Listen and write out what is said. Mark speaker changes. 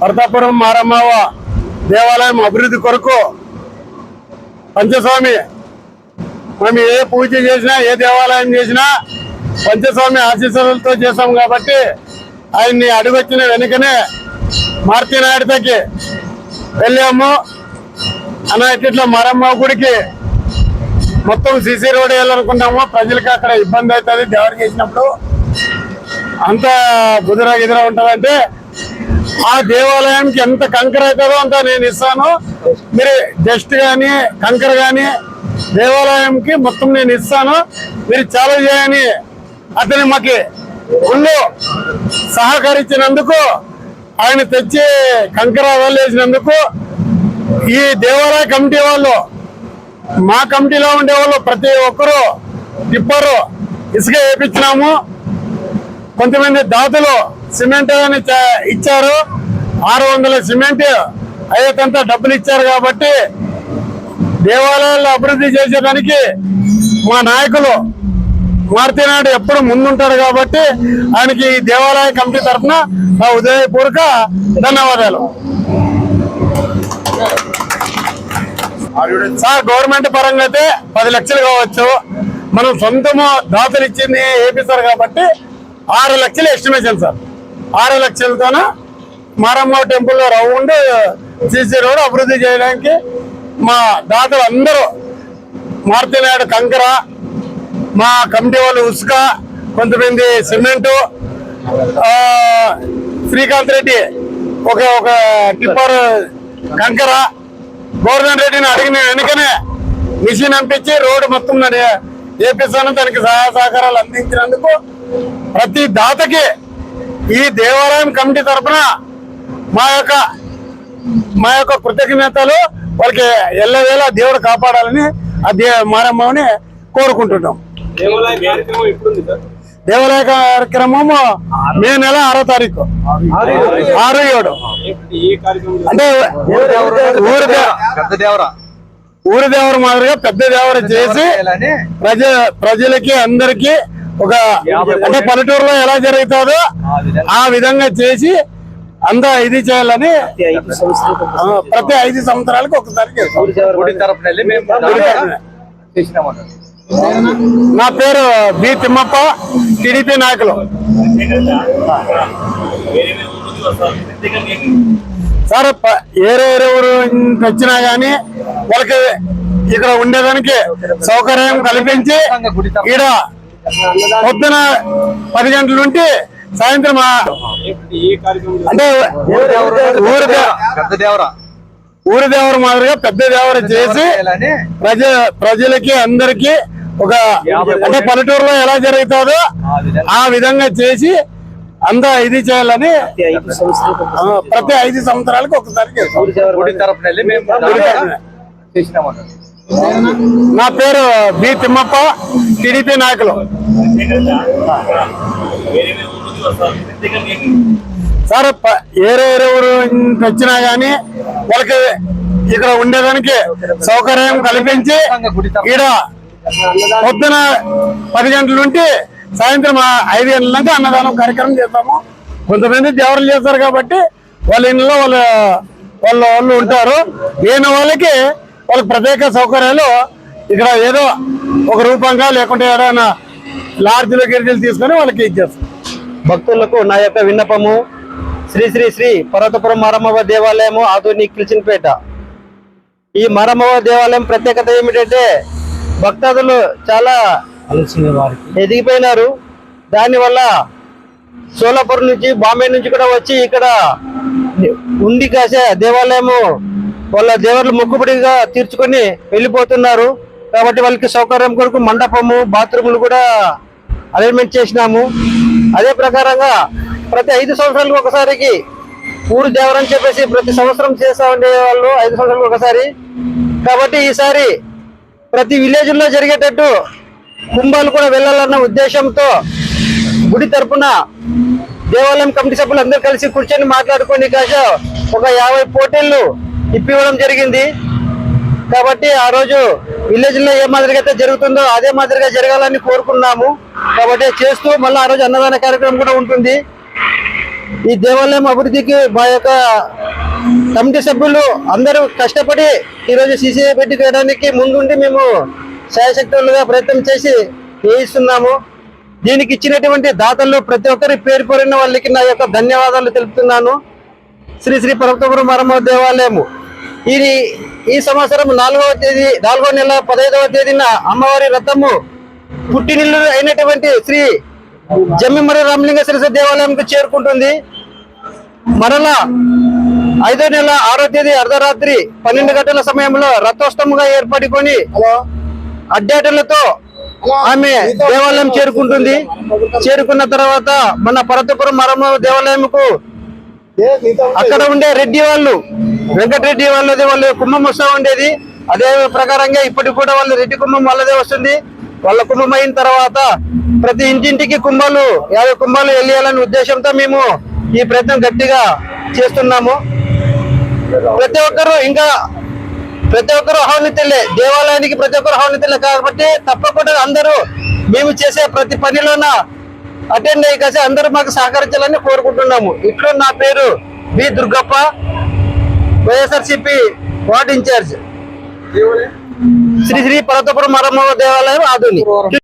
Speaker 1: భర్తాపురం మారమ్మవ దేవాలయం అభివృద్ధి కొరకు పంచస్వామి మేము ఏ పూజ చేసినా ఏ దేవాలయం చేసినా పంచస్వామి ఆశీస్సులతో చేసాం కాబట్టి ఆయన్ని అడుగొచ్చిన వెనుకనే మార్తినాయుడితోకి వెళ్ళాము. అన్న ఇట్లా మరమ్మ గుడికి మొత్తం సిసి రోడ్ వేయాలనుకున్నాము ప్రజలకి అక్కడ ఇబ్బంది అవుతుంది. దేవరికి చేసినప్పుడు అంత గుదిరా గిదిరా ఉంటుందంటే ఆ దేవాలయానికి ఎంత కంకర అవుతుందో అంత నేను ఇస్తాను. మీరు జస్ట్ కానీ కంకర కానీ దేవాలయంకి మొత్తం నేను ఇస్తాను. మీరు చాలా చేయని అతని మాకి ఉండు. సహకరించినందుకు ఆయన తెచ్చి కంకర వేసినందుకు ఈ దేవాలయ కమిటీ వాళ్ళు మా కమిటీలో ఉండే వాళ్ళు ప్రతి ఒక్కరు టిప్పరు ఇసుక వేయించినాము కొంతమంది దాతలు సిమెంట్ అని ఇచ్చారు. ఆరు వందల సిమెంట్ అయ్యేకంత డబ్బులు ఇచ్చారు కాబట్టి దేవాలయాల్లో అభివృద్ధి చేసేదానికి మా నాయకులు మారుతినాయుడు ఎప్పుడు ముందుంటాడు కాబట్టి ఆయనకి ఈ దేవాలయ కమిటీ తరఫున నా ఉదయపూర్వక ధన్యవాదాలు. సార్ గవర్నమెంట్ పరంగా అయితే పది లక్షలు కావచ్చు. మనం సొంతము దాతలు ఇచ్చింది వేపిస్తారు కాబట్టి ఆరు లక్షలు ఎస్టిమేషన్ సార్. ఆరు లక్షలతోన Maramma temple round CC road అభివృద్ధి చేయడానికి మా దాతలు అందరూ మారుతినాయుడు కంకర మా కమిటీ వాళ్ళు ఉసుక కొంతమంది సిమెంటు శ్రీకాంత్ రెడ్డి ఒక ఒక టిప్పర్ కంకర గోవర్ధన్ రెడ్డిని అడిగిన వెనుకనే మిషన్ పంపించి రోడ్డు మొత్తం నడి- వేపిస్తాను దానికి సహాయ సహకారాలు అందించినందుకు ప్రతి దాతకి ఈ దేవాలయం కమిటీ తరఫున మా యొక్క మా యొక్క కృతజ్ఞతలు వాళ్ళకి ఎల్లవేళ దేవుడు కాపాడాలని ఆ దే మారమ్మని కోరుకుంటున్నాం.
Speaker 2: దేవాలయం కార్యక్రమం ఎప్పుడుంది సార్?
Speaker 1: దేవాలయ కార్యక్రమము మే నెల ఆరో తారీఖు. ఆరు ఏడు.
Speaker 2: ఏ- ఏ కార్యక్రమం
Speaker 1: అంటే ఊరి
Speaker 3: దేవరా.
Speaker 1: ఊరి దేవర మాదిరిగా పెద్ద దేవర చేసి ప్రజ ప్రజలకి అందరికి ఒక అంటే పల్లెటూరులో ఎలా జరుగుతుందో ఆ విధంగా. చేసి అంతా ఇది చేయాలని ప్రతి ఐదు సంవత్సరాలకు ఒకసారి నా పేరు బి తిమ్మప్ప టిడిపి నాయకులు. సార్ ఏరే ఏరే ఊరు వచ్చినా గానీ వాళ్ళకి ఇక్కడ ఉండేదానికి సౌకర్యం కల్పించి ఈడ పొద్దున పది గంటల నుండి సాయంత్రం అంటే ఊరి
Speaker 3: దేవరా
Speaker 1: మాదిరిగా పెద్ద దేవర చేసి ప్రజ ప్రజలకి అందరికి ఒక అంటే పల్లెటూరులో ఎలా జరుగుతుందో ఆ విధంగా చేసి అంతా ఇది చేయాలని ప్రతి ఐదు సంవత్సరాలకు ఒకసారి చేస్తాం. నా పేరు బి తిమ్మప్ప టిడిపి నాయకులు. సార్ ఏరే ఊరు వచ్చినా గానీ వాళ్ళకి ఇక్కడ ఉండేదానికి సౌకర్యం కల్పించి ఈడ పొద్దున పది గంటల నుండి సాయంత్రం ఐదు గంటల దాకా అన్నదానం కార్యక్రమం చేస్తాము. కొంతమంది దేవరలు చేస్తారు కాబట్టి వాళ్ళ ఇంట్లో వాళ్ళ వాళ్ళ వాళ్ళు ఉంటారు. లేని వాళ్ళకి వాళ్ళకి ప్రత్యేక సౌకర్యాలు ఇక్కడ ఏదో ఒక రూపంగా లేకుంటే ఏదైనా లాడ్జ్లు గిరిజలు తీసుకొని వాళ్ళకి ఇచ్చేస్తాం.
Speaker 4: భక్తులకు నా యొక్క విన్నపము. శ్రీ శ్రీ శ్రీ పర్వతపురం మారమ్మవ దేవాలయము ఆధుని కిల్చిన్పేట. ఈ మారమ్మవ దేవాలయం ప్రత్యేకత ఏమిటంటే భక్తాదులు చాలా ఎదిగిపోయినారు. దానివల్ల సోలాపూర్ నుంచి బాంబే నుంచి కూడా వచ్చి ఇక్కడ ఉండి కాసే దేవాలయము వాళ్ళ దేవర్లు మొక్కుబడిగా తీర్చుకొని వెళ్ళిపోతున్నారు. కాబట్టి వాళ్ళకి సౌకర్యం కొరకు మండపము బాత్రూములు కూడా అరేంజ్మెంట్ చేసినాము. అదే ప్రకారంగా ప్రతి ఐదు సంవత్సరాలకు ఒకసారికి ఊరు దేవరని చెప్పేసి ప్రతి సంవత్సరం చేస్తా ఉండే వాళ్ళు ఐదు సంవత్సరాలకు ఒకసారి. కాబట్టి ఈసారి ప్రతి విలేజ్లో జరిగేటట్టు కుంభాలు కూడా వెళ్ళాలన్న ఉద్దేశంతో గుడి తరపున దేవాలయం కమిటీ సభ్యులు అందరూ కలిసి కూర్చొని మాట్లాడుకొని కాస ఒక యాభై పోటీలు ఇప్పివ్వడం జరిగింది. కాబట్టి ఆ రోజు విలేజ్లో ఏ మాదిరిగా అయితే జరుగుతుందో అదే మాదిరిగా జరగాలని కోరుకున్నాము. కాబట్టి చేస్తూ మళ్ళీ ఆ రోజు అన్నదాన కార్యక్రమం కూడా ఉంటుంది. ఈ దేవాలయం అభివృద్ధికి మా యొక్క కమిటీ సభ్యులు అందరూ కష్టపడి ఈరోజు సీసీ పెట్టి వేయడానికి ముందుండి మేము శాయశక్తులుగా ప్రయత్నం చేసి వేయిస్తున్నాము. దీనికి ఇచ్చినటువంటి దాతలు ప్రతి ఒక్కరి పేరు పేరున్న వాళ్ళకి నా యొక్క ధన్యవాదాలు తెలుపుతున్నాను. శ్రీ శ్రీ పర్వతపురం మరమ్మ దేవాలయము. ఇది ఈ సంవత్సరం నాలుగవ తేదీ నాలుగవ నెల పదహైదవ తేదీన అమ్మవారి రథము పుట్టినిల్లు అయినటువంటి శ్రీ జమ్మిమర్రి రామలింగ సరస్వతి దేవాలయంకు చేరుకుంటుంది. మరలా ఐదో నెల ఆరో తేదీ అర్ధరాత్రి పన్నెండు గంటల సమయంలో రథోత్సవంగా ఏర్పడుకొని అడ్డాటలతో ఆమె దేవాలయం చేరుకుంటుంది. చేరుకున్న తర్వాత మన పర్వతపురం మరమ్మ దేవాలయంకు అక్కడ ఉండే రెడ్డి వాళ్ళు వెంకటరెడ్డి వాళ్ళది వాళ్ళ కుంభం వస్తూ ఉండేది. అదే ప్రకారంగా ఇప్పటికి కూడా వాళ్ళ రెడ్డి కుంభం వాళ్ళదే వస్తుంది. వాళ్ళ కుంభం అయిన తర్వాత ప్రతి ఇంటింటికి కుంభాలు యాభై కుంభాలు వెళ్ళాలనే ఉద్దేశంతో మేము ఈ ప్రయత్నం గట్టిగా చేస్తున్నాము. ప్రతి ఒక్కరు ఇంకా ప్రతి ఒక్కరు ఆహ్వానితులే దేవాలయానికి ప్రతి ఒక్కరు ఆహ్వానితులే కాబట్టి తప్పకుండా అందరూ మేము చేసే ప్రతి పనిలోన అటెండ్ అయ్యి కలిసి అందరూ మాకు సహకరించాలని కోరుకుంటున్నాము. ఇట్లు నా పేరు B Durgappa. YSRCP ward incharge. Shri Shri Parvathapuram Maramma దేవాలయం ఆధుని